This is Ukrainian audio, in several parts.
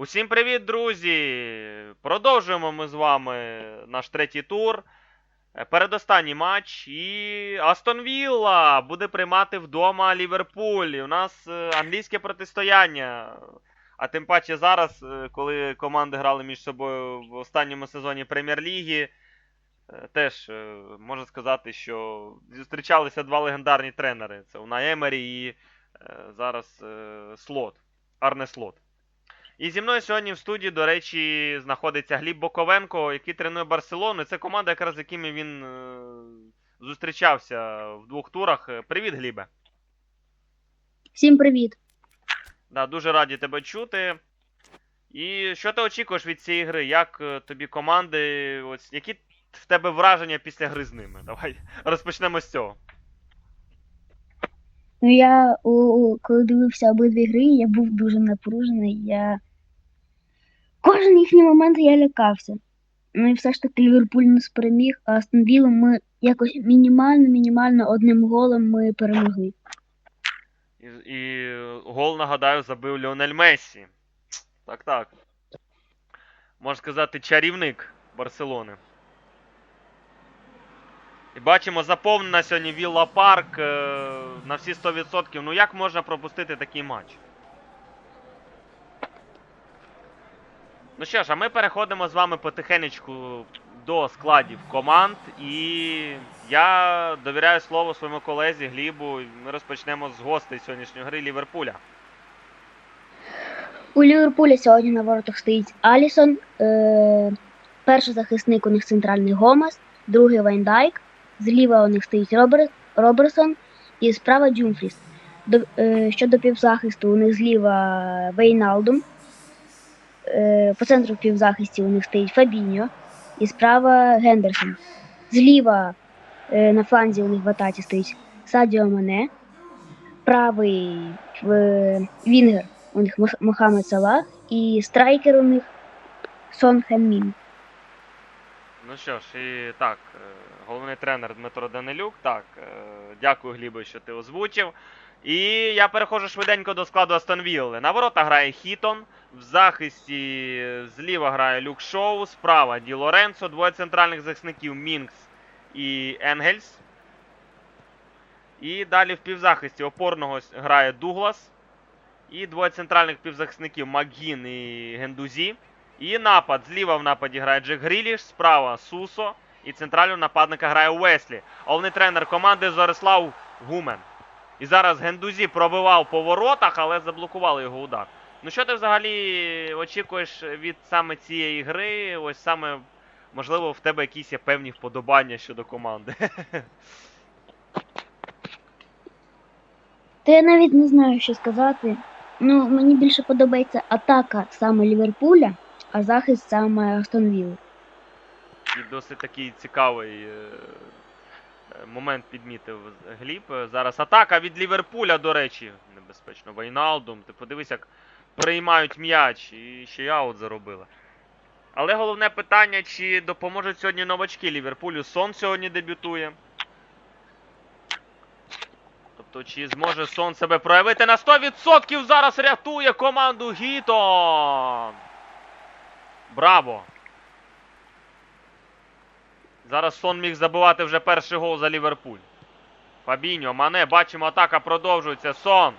Усім привіт, друзі! Продовжуємо ми з вами наш третій тур. Е, Передостанній матч. І Астон Вілла буде приймати вдома Ліверпуль. І у нас е, англійське протистояння. А тим паче зараз, е, коли команди грали між собою в останньому сезоні Прем'єр-ліги, теж можна сказати, що зустрічалися два легендарні тренери. Це Унай Емері і зараз Слот. Арне Слот. І зі мною сьогодні в студії, до речі, знаходиться Гліб Боковенко, який тренує Барселону. Це команда, якраз з якими він е, зустрічався в двох турах. Е, Привіт, Глібе. Всім привіт. Да, дуже раді тебе чути. І що ти очікуєш від цієї гри? Як е, тобі команди? Ось, які в тебе враження після гри з ними? Давай розпочнемо з цього. Ну я коли дивився обидві гри, я був дуже напружений. Я... Кожен їхній момент я лякався. Ну і все ж таки Ліверпуль нас переміг, а Астон Віллу ми якось мінімально-мінімально одним голом ми перемогли. І, і гол, нагадаю, забив Ліонель Мессі. Так, так. Можна сказати, чарівник Барселони. І бачимо, заповнена сьогодні Вілла Парк е, на всі 100%. Ну як можна пропустити такий матч? Ну що ж, а ми переходимо з вами потихенечку до складів команд. І я довіряю слово своєму колезі Глібу. Ми розпочнемо з гостей сьогоднішньої гри Ліверпуля. У Ліверпуля сьогодні на воротах стоїть Алісон. Е... Перший захисник у них центральний Гомес, другий Вайндайк. Зліва у них стоїть Робер... Роберсон і справа Дюмфріс. До... Е... Щодо півзахисту, у них зліва Вейналдум. Е... По центру півзахисті у них стоїть Фабіньо і справа Гендерсон. Зліва е... на фланзі у них в атаці стоїть Садіо Мане. Правий. Вінгер у них Мохамед Салах і страйкер у них Сон Хен Мін. Ну що ж, і так, е, головний тренер Дмитро Данилюк. Так, дякую, Глібе, що ти озвучив. І я переходжу швиденько до складу Астон Вілли. На ворота грає Хітон, в захисті зліва грає Люк Шоу, справа Ді Лоренцо, двоє центральних захисників Мінкс і Енгельс. І далі в півзахисті опорного грає Дуглас. І двоє центральних півзахисників Макгін і Гендузі. І напад. Зліва в нападі грає Джек Гріліш, справа Сусо. І центрального нападника грає Уеслі. Головний тренер команди Зорислав Гумен. І зараз Гендузі пробивав по воротах, але заблокували його удар. Ну що ти взагалі очікуєш від саме цієї гри? Ось саме, можливо, в тебе якісь є певні вподобання щодо команди. Та я навіть не знаю, що сказати. Ну, мені більше подобається атака саме Ліверпуля, а захист саме Астон Вілли. І досить такий цікавий е, момент підмітив Гліб. Зараз атака від Ліверпуля, до речі, небезпечно. Вайналдум. Ти подивись, як приймають м'яч і ще й аут заробили. Але головне питання, чи допоможуть сьогодні новачки Ліверпулю. Сон сьогодні дебютує. Тобто, чи зможе Сон себе проявити на 100% зараз рятує команду Гітон. Браво! Зараз Сон міг забивати вже перший гол за Ліверпуль. Фабіньо, Мане, бачимо, атака продовжується. Сон.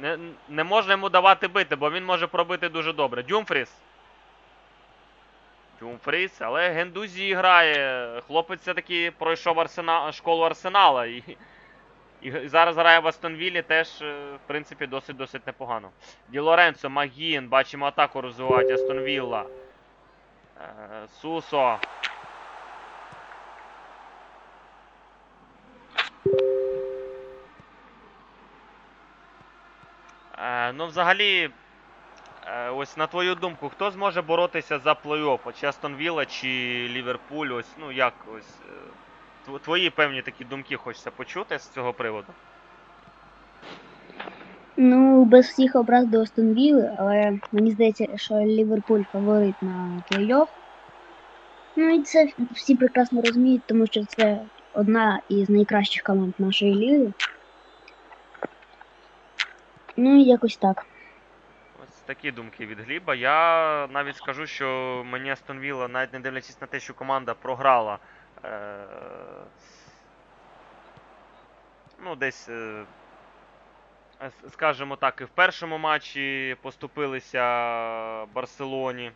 Не, не можна йому давати бити, бо він може пробити дуже добре. Дюмфріс. Дюмфріс, але Гендузі грає. Хлопець все-таки пройшов арсена... школу Арсенала. І, і зараз грає в Астонвілі теж, е, в принципі, досить-досить непогано. Ді Лоренцо, Магін, бачимо атаку розвивають Астонвілла. Е, Сусо. Взагалі, е, ось на твою думку, хто зможе боротися за плей-офф? Астон Вілла, чи Ліверпуль? Ось, ну як ось. е, Твої певні такі думки хочеться почути з цього приводу. Ну, без всіх образ до Астон Вілли, але мені здається, що Ліверпуль фаворит на плей-офф. Ну і це всі прекрасно розуміють, тому що це одна із найкращих команд нашої ліги. Ну якось так. Ось такі думки від Гліба. Я навіть скажу, що мені Астон Вілла, навіть не дивлячись на те, що команда програла. Е- ну, десь. Е- скажімо так, і в першому матчі поступилися Барселоні.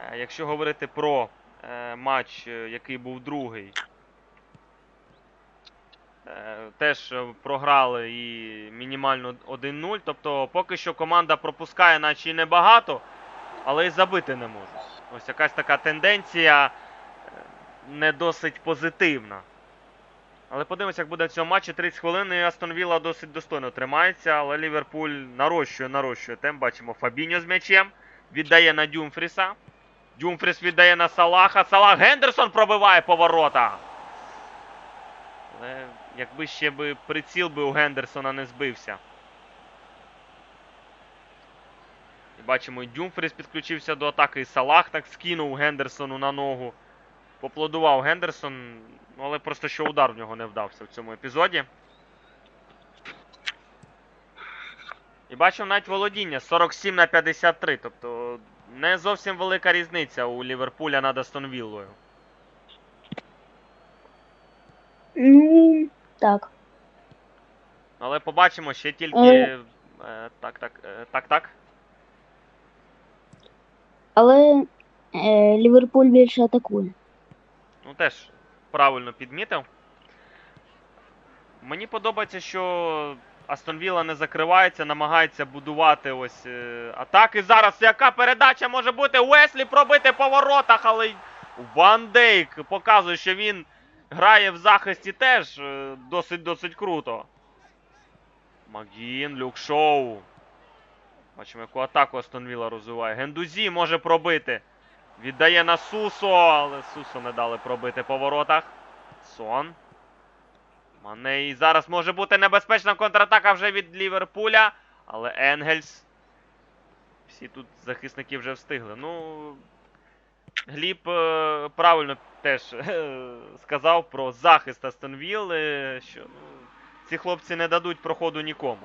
Е, Якщо говорити про е, матч, е, який був другий, теж е, програли і мінімально 1-0. Тобто поки що команда пропускає, наче і небагато, але й забити не може. Ось якась така тенденція е, не досить позитивна. Але подивимося, як буде в цьому матчі 30 хвилин, і Астон Вілла досить достойно тримається, але Ліверпуль нарощує, нарощує темп. Бачимо Фабіньо з м'ячем. Віддає на Дюмфріса. Дюмфріс віддає на Салаха. Салах Гендерсон пробиває поворота. Але якби ще би приціл би у Гендерсона не збився. І бачимо, і Дюмфріс підключився до атаки. І Салах так скинув Гендерсону на ногу. Поплодував Гендерсон, ну, але просто що удар в нього не вдався в цьому епізоді. І бачимо навіть володіння 47 на 53. Тобто не зовсім велика різниця у Ліверпуля над Астон Віллою. Ну, так. Але побачимо ще тільки. Але- Е, так, так, е, так, так. Але е, Ліверпуль більше атакує. Ну теж правильно підмітив. Мені подобається, що Астон Вілла не закривається, намагається будувати ось е, атаки. Зараз яка передача може бути? Уеслі пробити по воротах, але Ван Дейк показує, що він грає в захисті теж е, досить досить круто. Магін, Люк Шоу. Бачимо, яку атаку Астон Вілла розвиває. Гендузі може пробити. Віддає на Сусо, але Сусо не дали пробити по воротах. Сон. Мане і зараз може бути небезпечна контратака вже від Ліверпуля. Але Енгельс. Всі тут захисники вже встигли. Ну. Гліб е, правильно теж е, сказав про захист Астон Вілли, що ну, ці хлопці не дадуть проходу нікому.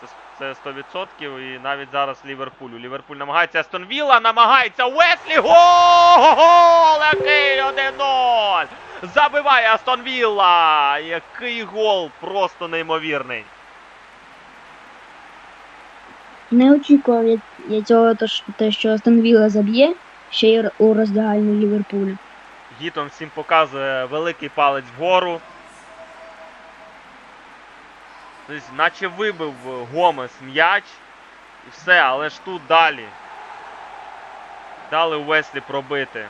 Це, це 100% і навіть зараз Ліверпулю. Ліверпуль намагається Астон Вілла, намагається Уеслі. Гол! Який 1-0! Забиває Астон Вілла! Який гол! Просто неймовірний. Не очікував я, цього, те, що Астон Вілла заб'є, ще й у роздягальню Ліверпуля. Гітон всім показує великий палець вгору. Тобто, наче вибив Гомес м'яч. І все, але ж тут далі. Дали Уеслі пробити.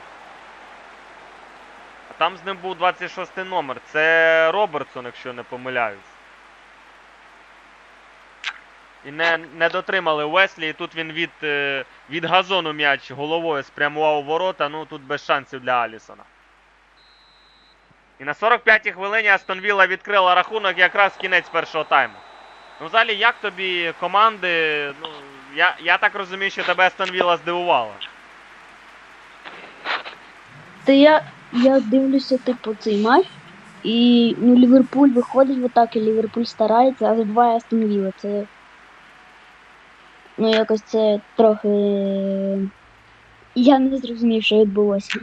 А там з ним був 26 номер. Це Робертсон, якщо не помиляюсь. І не, не дотримали Уеслі, і тут він від, е, від газону м'яч головою спрямував у ворота. Ну тут без шансів для Алісона. І на 45-й хвилині Астон Вілла відкрила рахунок якраз кінець першого тайму. Ну, взагалі, як тобі команди. Ну, я, я так розумію, що тебе Астон Вілла здивувала. Та я, я дивлюся, типу, цей матч, і ну, Ліверпуль виходить в атаку, Ліверпуль старається, а забиває Астон Вілла. Це. Ну, якось це трохи. Я не зрозумів, що відбулося.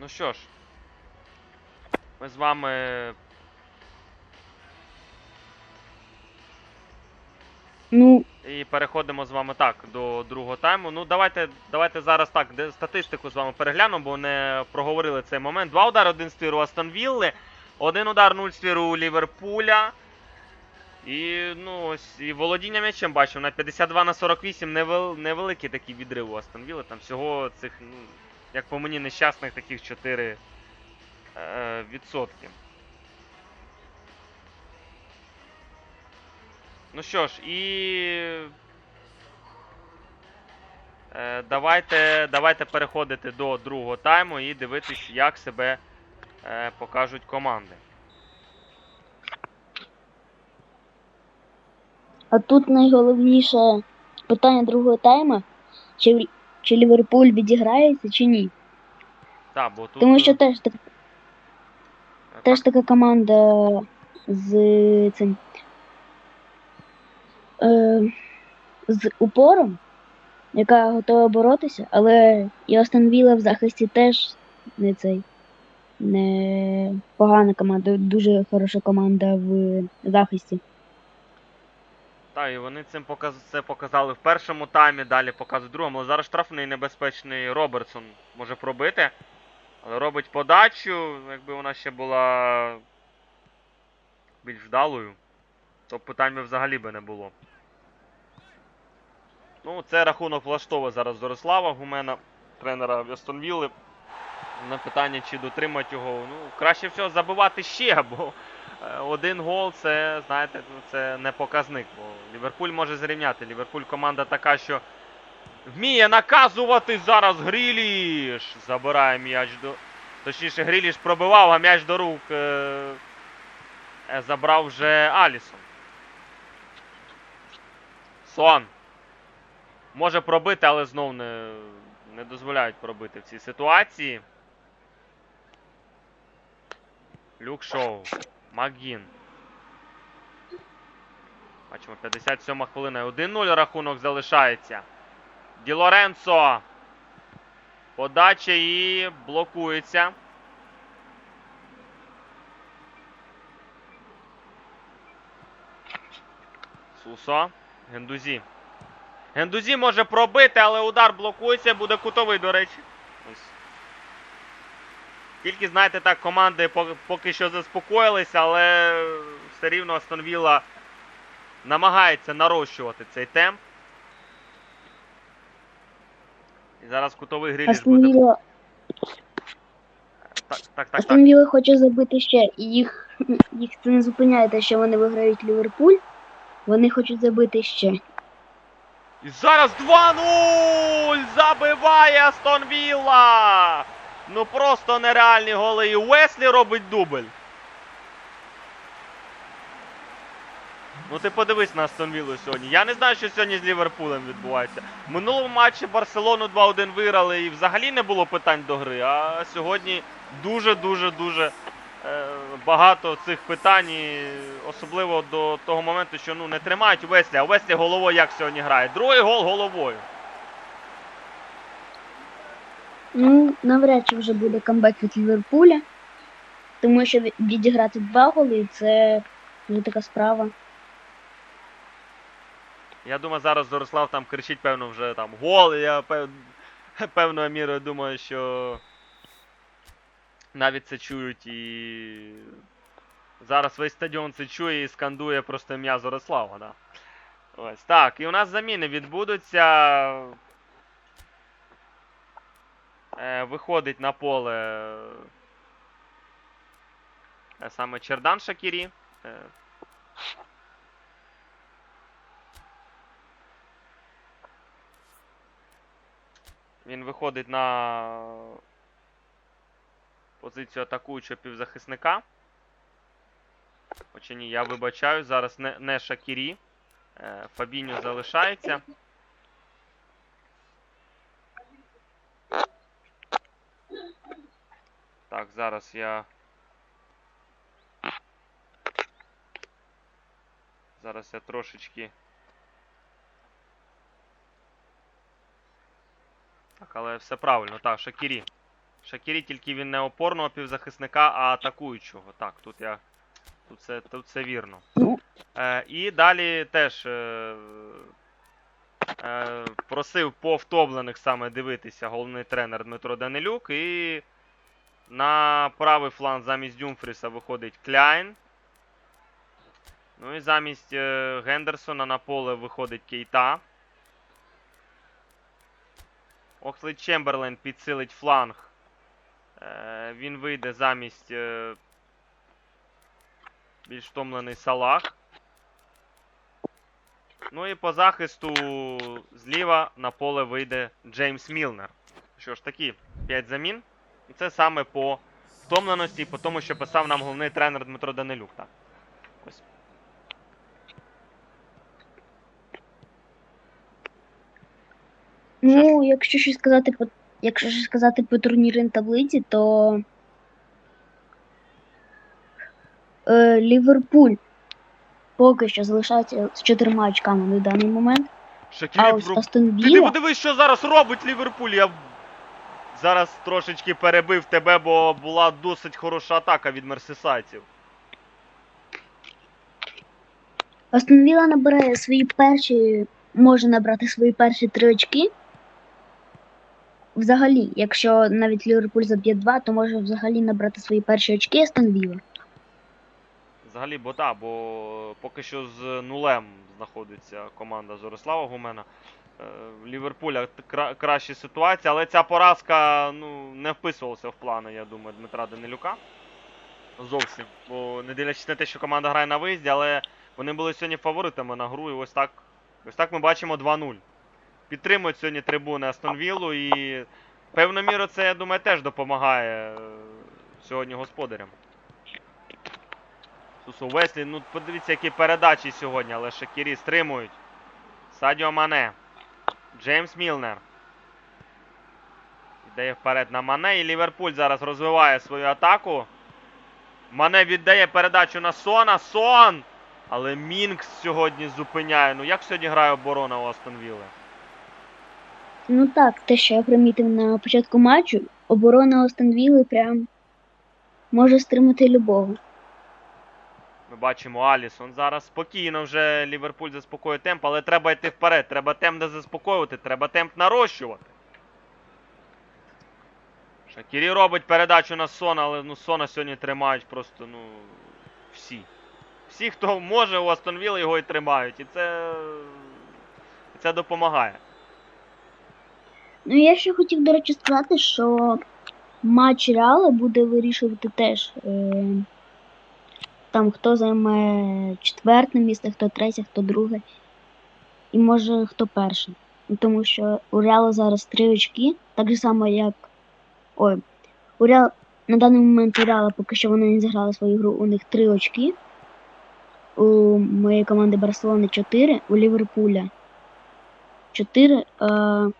Ну що ж, ми з вами. Ну, І переходимо з вами так до другого тайму. Ну, давайте, давайте зараз так, де статистику з вами переглянемо, бо не проговорили цей момент. Два удари, один ствір у Астон Вілли, один удар, нуль ствір у Ліверпуля. І ну ось і володіння м'ячем бачимо на 52 на 48 невел, невеликий такий відрив у Астон Вілли. Там всього цих, ну, як по мені, нещасних таких 4 е, відсотки. Ну що ж, і. Е, давайте, давайте переходити до другого тайму і дивитись, як себе е, покажуть команди. а тут найголовніше питання другого тайму, чи, чи Ліверпуль відіграється, чи ні. Так, бо тут. Тому що е, теж, так, так, теж така команда з цим. Е, з упором, яка готова боротися, але і Вілла в захисті теж не цей. Не погана команда, дуже хороша команда в захисті. Так, і вони цим показ... це показали в першому таймі, далі показують в другому. Але зараз штрафний небезпечний Робертсон може пробити. Але робить подачу, якби вона ще була більш вдалою, то питань би взагалі би не було. Ну, це рахунок влаштовує зараз Зорислава Гумена, тренера Вілли. На питання, чи дотримати його. Ну, краще всього забивати ще, бо е, один гол це, знаєте, ну, це не показник. Бо Ліверпуль може зрівняти. Ліверпуль команда така, що вміє наказувати зараз Гріліш. Забирає м'яч до. Точніше, Гріліш пробивав, а м'яч до рук е... е, забрав вже Алісон. Сон. Може пробити, але знов не, не дозволяють пробити в цій ситуації. Люк Шоу. Макгін. Бачимо, 57 хвилина. 1-0 рахунок залишається. Ді Лоренцо. Подача і блокується. Сусо. Гендузі. Гендузі може пробити, але удар блокується, буде кутовий, до речі. Ось. Тільки, знаєте, так, команди поки що заспокоїлися, але все рівно Астон Вілла намагається нарощувати цей темп. І зараз кутовий гриліш Астон буде. Вілла Так, так, так, так. Астон Вілла хоче забити ще, і їх, їх це не зупиняє те, що вони виграють Ліверпуль. Вони хочуть забити ще. І зараз 2-0! Забиває Астон Вілла! Ну просто нереальні голи. І Уеслі робить дубль. Ну ти подивись на Астон Віллу сьогодні. Я не знаю, що сьогодні з Ліверпулем відбувається. В минулому матчі Барселону 2-1 виграли і взагалі не було питань до гри. А сьогодні дуже-дуже дуже е, багато цих питань, особливо до того моменту, що ну не тримають Веслі, а Веслі головою як сьогодні грає. Другий гол головою. Ну, навряд чи вже буде камбек від Ліверпуля. Тому що від- відіграти два голи це вже така справа. Я думаю, зараз Зорислав там кричить, певно, вже там гол. Я пев... певною мірою думаю, що навіть це чують і. Зараз весь стадіон це чує і скандує просто ім'я Зорислава, да. Ось так. І у нас заміни відбудуться. Е, виходить на поле е, саме Чердан Шакірі. Е, Він виходить на позицію атакуючого півзахисника. Хоча ні, я вибачаю, зараз не, не Шакірі. Е, Фабіньо залишається. Так, зараз я. Зараз я трошечки. Так, але все правильно. Так, Шакірі. Шакірі, тільки він не опорного півзахисника, а атакуючого. Так, тут я. Тут це, тут це вірно. Ну. Е, і далі теж е, е, просив по втомлених саме дивитися головний тренер Дмитро Данилюк. І на правий фланг замість Дюмфріса виходить Кляйн. Ну і замість е, Гендерсона на поле виходить Кейта. Окслей Чемберлен підсилить фланг. Е, він вийде замість е, більш втомлений Салах. Ну і по захисту зліва на поле вийде Джеймс Мілнер. Що ж такі, 5 замін. І це саме по втомленості по тому, що писав нам головний тренер Дмитро Данилюк. Так. Ось. Ну, якщо щось сказати по якщо ж сказати по турнірній таблиці, то е, Ліверпуль поки що залишається з чотирма очками на даний момент. Шакірі А ось про... Астон Ти не Вілла, подивись, що зараз робить Ліверпуль. Я зараз трошечки перебив тебе, бо була досить хороша атака від мерсисайців. Астон Вілла набирає свої перші, може набрати свої перші три очки. Взагалі, якщо навіть Ліверпуль заб'є два, то може взагалі набрати свої перші очки Астон Вілла. Взагалі, бо так, бо поки що з нулем знаходиться команда Зорислава Гумена. Е, Ліверпуля кра- краща ситуація, але ця поразка ну, не вписувалася в плани, я думаю, Дмитра Данилюка. Зовсім. Бо не дивлячись на те, що команда грає на виїзді, але вони були сьогодні фаворитами на гру, і ось так, ось так ми бачимо 2-0. Підтримують сьогодні трибуни Астон Віллу і певною мірою це, я думаю, теж допомагає е, сьогодні господарям. Сусу Веслі, ну подивіться, які передачі сьогодні, але Шакірі стримують. Садіо Мане. Джеймс Мілнер. Віддає вперед на Мане. І Ліверпуль зараз розвиває свою атаку. Мане віддає передачу на Сона. Сон! Але Мінкс сьогодні зупиняє. Ну як сьогодні грає оборона у Астон Вілли? Ну так, те, що я примітив на початку матчу, оборона Астон Вілли прям може стримати любого. Ми бачимо Алісон зараз спокійно вже Ліверпуль заспокоює темп, але треба йти вперед. Треба темп не заспокоювати, треба темп нарощувати. Шакірі робить передачу на Сона, але ну Сона сьогодні тримають просто, ну, всі. Всі, хто може у Астон Вілли, його і тримають. І це. це допомагає. Ну, я ще хотів, до речі, сказати, що матч Реала буде вирішувати теж. Е, там хто займе четверте місце, хто третє, хто друге. І може хто перший. Тому що у Реала зараз три очки, так же само, як. Ой, у Реал... на даний момент у Реала поки що вони не зіграли свою гру, у них три очки. У моєї команди Барселони 4, у Ліверпуля 4. Е...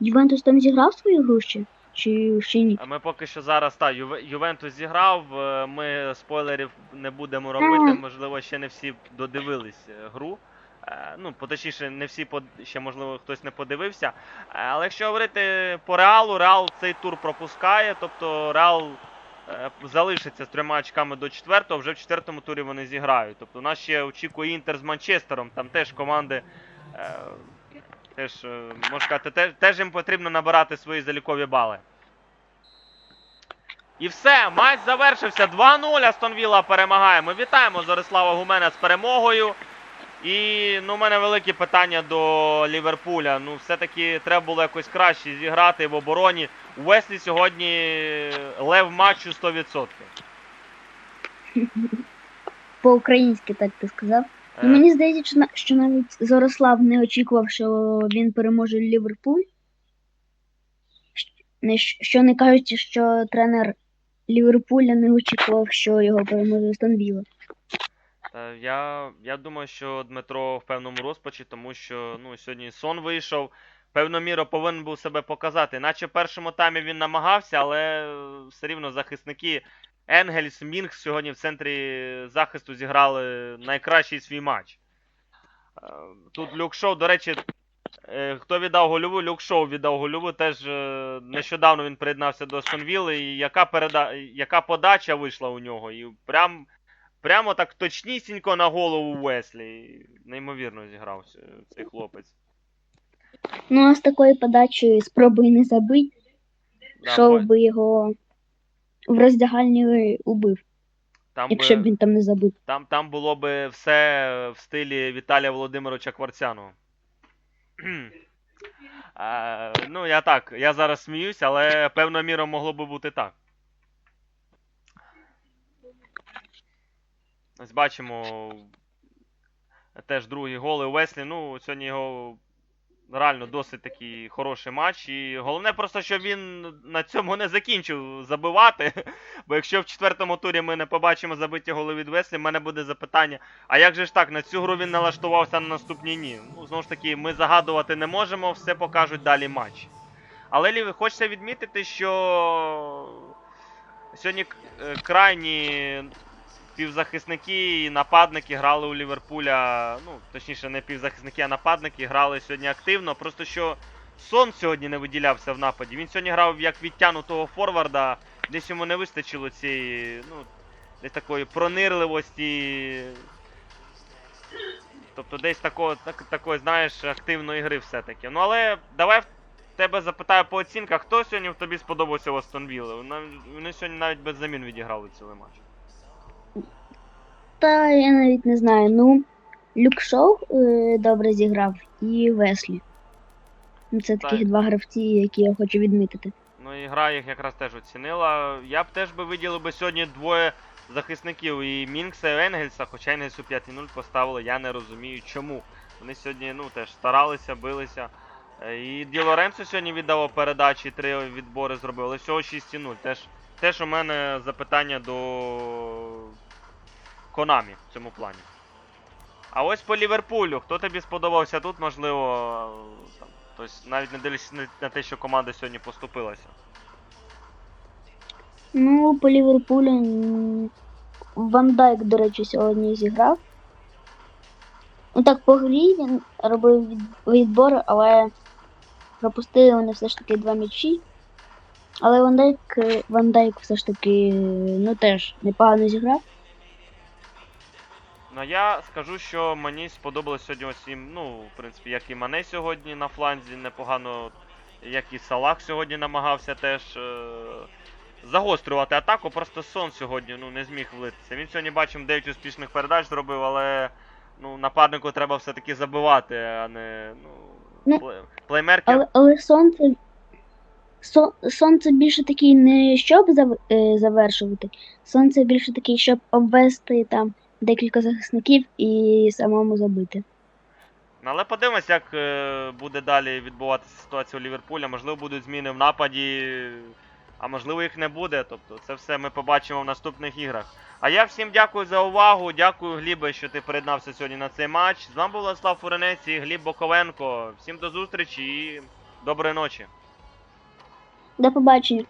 Ювентус там зіграв свою гру ще? Чи ще ні? Ми поки що зараз та Юве- Ювентус зіграв. е, Ми спойлерів не будемо робити. Можливо, ще не всі додивились е, гру. Е, Ну, поточніше, не всі под... ще, можливо, хтось не подивився. Е, Але якщо говорити по Реалу, Реал цей тур пропускає, тобто Реал е, залишиться з трьома очками до четвертого, вже в четвертому турі вони зіграють. Тобто нас ще очікує Інтер з Манчестером, там теж команди. е, Теж, е, можна сказати, теж, теж їм потрібно набирати свої залікові бали. І все, матч завершився. 2-0. Астон Вілла перемагає. Ми вітаємо Зорислава Гумена з перемогою. І ну, у мене великі питання до Ліверпуля. Ну, все-таки треба було якось краще зіграти в обороні. У Веслі сьогодні лев матчу 100%. По-українськи так ти сказав. Ну, Е, мені здається, що, на- що навіть Зорослав не очікував, що він переможе Ліверпуль. Щ- Не, що не кажучи, що тренер Ліверпуля не очікував, що його переможе Астон Вілла. Та я, я думаю, що Дмитро в певному розпачі, тому що ну, сьогодні сон вийшов. Певну міру повинен був себе показати. Наче в першому таймі він намагався, але е, все рівно захисники Енгельс, Мінг сьогодні в центрі захисту зіграли найкращий свій матч. Е, Тут Люк Шоу, до речі, е, хто віддав гольову? Люк Шоу віддав гольову. Теж е, нещодавно він приєднався до Сонвіли. І яка, переда... яка подача вийшла у нього? І прям Прямо так точнісінько на голову Веслі. Неймовірно зіграв цей хлопець. Ну, а з такою подачею спробуй не забить, Да, шоу би його в роздягальні убив, там, якщо б би, він там не забив. там, там було би все в стилі Віталія Володимировича Кварцяного. а, ну, я так, я зараз сміюсь, але певною мірою могло би бути так. Ось бачимо теж другі голи Веслі. Ну, сьогодні його реально досить такий хороший матч. І головне просто, що він на цьому не закінчив забивати. Бо якщо в четвертому турі ми не побачимо забиті голи від Веслі, в мене буде запитання: а як же ж так, на цю гру він налаштувався на наступні ні? Ну, знову ж таки, ми загадувати не можемо, все покажуть далі матч. Але Ліві, хочеться відмітити, що сьогодні е, крайні півзахисники і нападники грали у Ліверпуля. Ну, точніше, не півзахисники, а нападники грали сьогодні активно. Просто що Сон сьогодні не виділявся в нападі. Він сьогодні грав як відтянутого форварда, десь йому не вистачило цієї, ну, десь такої пронирливості. Тобто десь такого, так, такої, знаєш, активної гри все-таки. Ну але давай тебе запитаю по оцінках, хто сьогодні в тобі сподобався в Астон Вілли? Вони, вони сьогодні навіть без замін відіграли цілий матч. Та я навіть не знаю. Ну, Люк Шоу е, добре зіграв і Веслі. Ну, Це таких Так. два гравці, які я хочу відмітити. Ну і гра їх якраз теж оцінила. Я б теж би виділив би сьогодні двоє захисників і Мінкса і Енгельса, хоча Енгельсу 5-0 поставили, я не розумію чому. Вони сьогодні ну, теж старалися, билися. Е, І Ді Лоренцо сьогодні віддав передачі, три відбори зробив, але всього 6-0. Теж, теж у мене запитання до Конамі в цьому плані. А ось по Ліверпулю, хто тобі сподобався тут, можливо, там, тобто навіть не дивлячись на- те, що команда сьогодні поступилася. Ну, по Ліверпулю Ван Дайк, до речі, сьогодні зіграв. Ну так, по грі він робив від- відбори, але пропустили вони все ж таки два м'ячі. Але Ван Дайк, е, Ван Дайк все ж таки ну теж непогано зіграв. Ну я скажу, що мені сподобалось сьогодні ось їм, ну, в принципі, як і Мане сьогодні на фланзі непогано, як і Салах сьогодні намагався теж е- загострювати атаку, просто сон сьогодні ну, не зміг влитися. Він сьогодні бачимо 9 успішних передач зробив, але ну, нападнику треба все-таки забивати, а не ну, Ну, плей- плеймерки. Але, але сонце. Сонце більше такий не щоб зав- е, завершувати. Сонце більше такий, щоб обвести там декілька захисників і самому забити. Ну, але подивимось, як е, буде далі відбуватися ситуація у Ліверпуля. Можливо, будуть зміни в нападі, а можливо їх не буде. Тобто це все ми побачимо в наступних іграх. А я всім дякую за увагу. Дякую, Глібе, що ти приєднався сьогодні на цей матч. З вами був Владислав Фуренець і Гліб Боковенко. Всім до зустрічі і доброї ночі. До побачення.